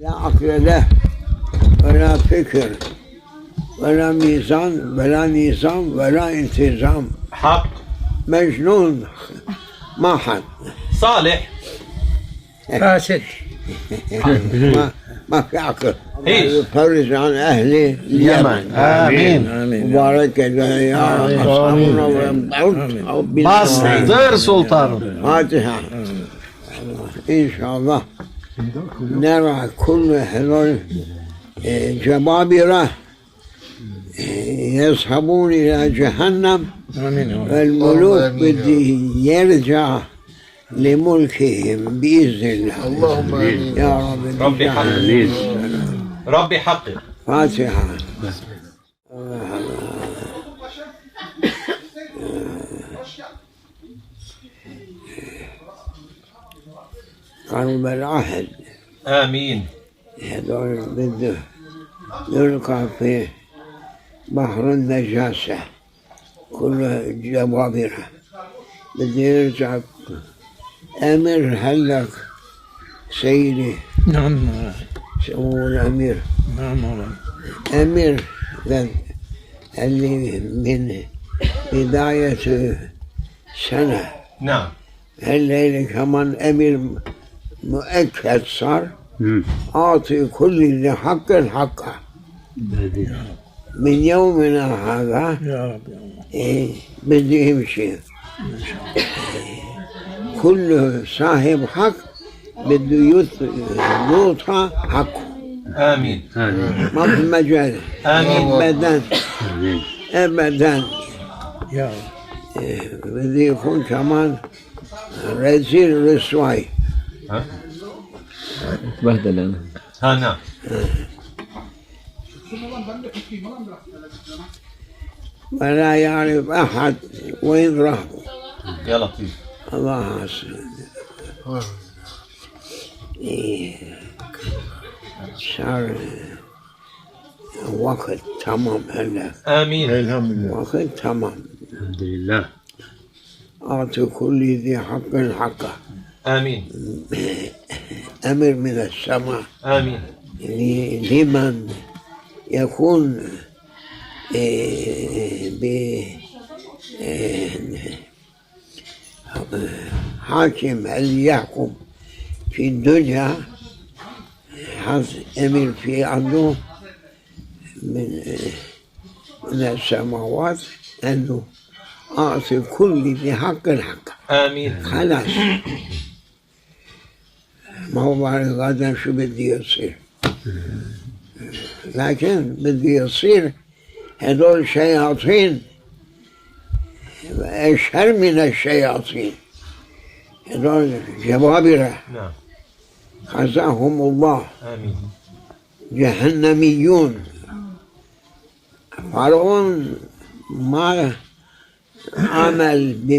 لا عقل له ولا فكر ولا ميزان ولا نظام ولا انتظام حق مجنون ما حد صالح فاسد ما, ما في عقل إيش؟ يفرج عن أهل اليمن آمين آمين مبارك يا أصحابنا وربنا Bastır sultanım. فاتحة إن شاء الله نرى كل هذول جبابرة يصحبون إلى جهنم. آمين. والملوك بده يرجع لملكهم بإذن الله. اللهم آمين. يا رب ربي حقق. ربي حقق. فاتحة. قرب العهد آمين هذول بده يلقى في بحر النجاسة كله جبابرة بده يرجع أمير هلك سيدي نعم سموه الأمير نعم مولانا أمير ذا اللي من بداية سنة نعم الليلة كمان أمير مؤكد صار؟ أعطي كل ذي حق حقه من يومنا هذا يا رب يا الله إيه بده يمشي. كل صاحب حق بده يعطى حقه آمين. ما في مجال آمين. ابدا. ابدا يا رب. إيه، بده يكون كمان رزيل رسواي ها؟ بهدل أنا. ها نعم. ولا يعرف أحد وين راح. يا لطيف الله حسن. صار وقت تمام هلا. آمين. الحمد لله. وقت تمام. الحمد لله. أعطي كل ذي حق حقه. آمين. أمر من السماء. آمين. لمن يكون إيه، ب إيه، حاكم اللي يحكم في الدنيا؟ حظ أمر في عنده من من السماوات؟ أنه أعطي كل ذي حق حقه آمين. خلاص. ما هو بعرف غدا شو بدي يصير لكن بدي يصير هذول شياطين أشهر من الشياطين هذول جبابرة نعم خزاهم الله آمين جهنميون فرعون ما عمل ب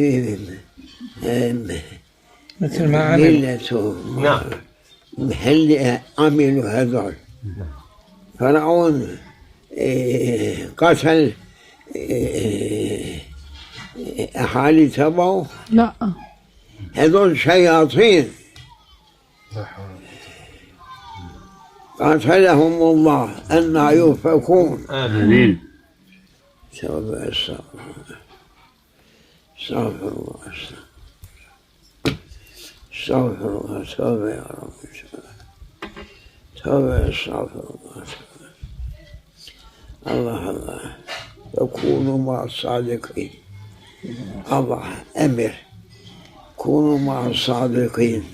مثل ما عمل. نعم. هل عملوا هذول. فرعون إيه، قتل إيه، أهالي تبعه. لا. هذول شياطين. قاتلهم الله أن يؤفكون. آمين. توبة استغفر الله استغفر الله. Estağfurullah, tövbe ya Rabbi. Tövbe estağfurullah. Allah Allah. Ve kunu ma sadikin. Allah emir. Kunu ma sadikin.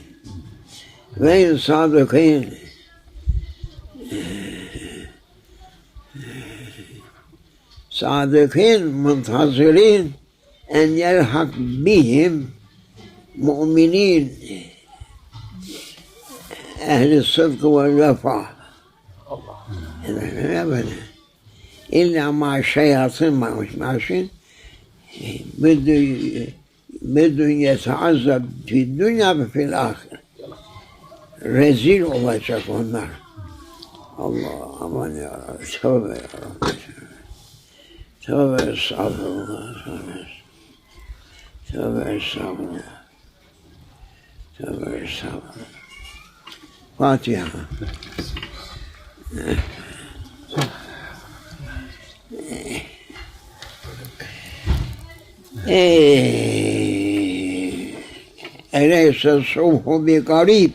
Ve in sadikin. Sadikin, muntazirin en yelhak bihim mu'minin ehli sıdk ve vefa. Allah. Öyle böyle. İlla ma şeyatın mamış maşin. Bedün yeteazzab fi dünya ve fil ahir. Rezil olacak onlar. Allah aman ya Rabbi. Tövbe ya Rabbi. Tövbe estağfurullah. Tövbe estağfurullah. Tövbe estağfurullah. فاتحة. إيه. أليس الصبح بقريب؟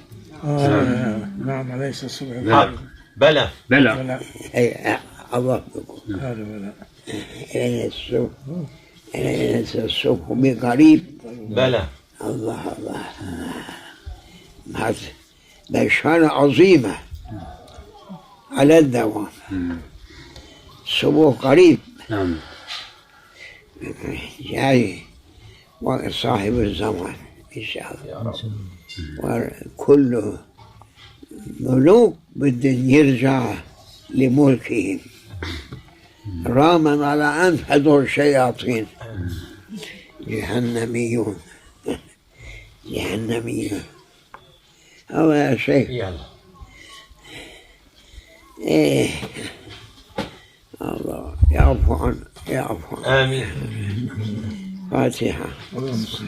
نعم ليس الصبح نعم. بلى. بلى. بلى. أي الله يقول هذا بلى. أليس الصبح أليس الصبح بقريب؟ بلى. الله الله. بشارة عظيمة. على الدوام. الصبح قريب. نعم. جاي وصاحب الزمان إن شاء الله. وكل ملوك بدهم يرجع لملكهم. راما على أنف هدول الشياطين جهنميون. جهنميون. هذا يا شيخ يلا. إيه. الله. يعفو عن يعفو عن آمين. فاتحة. اللهم صل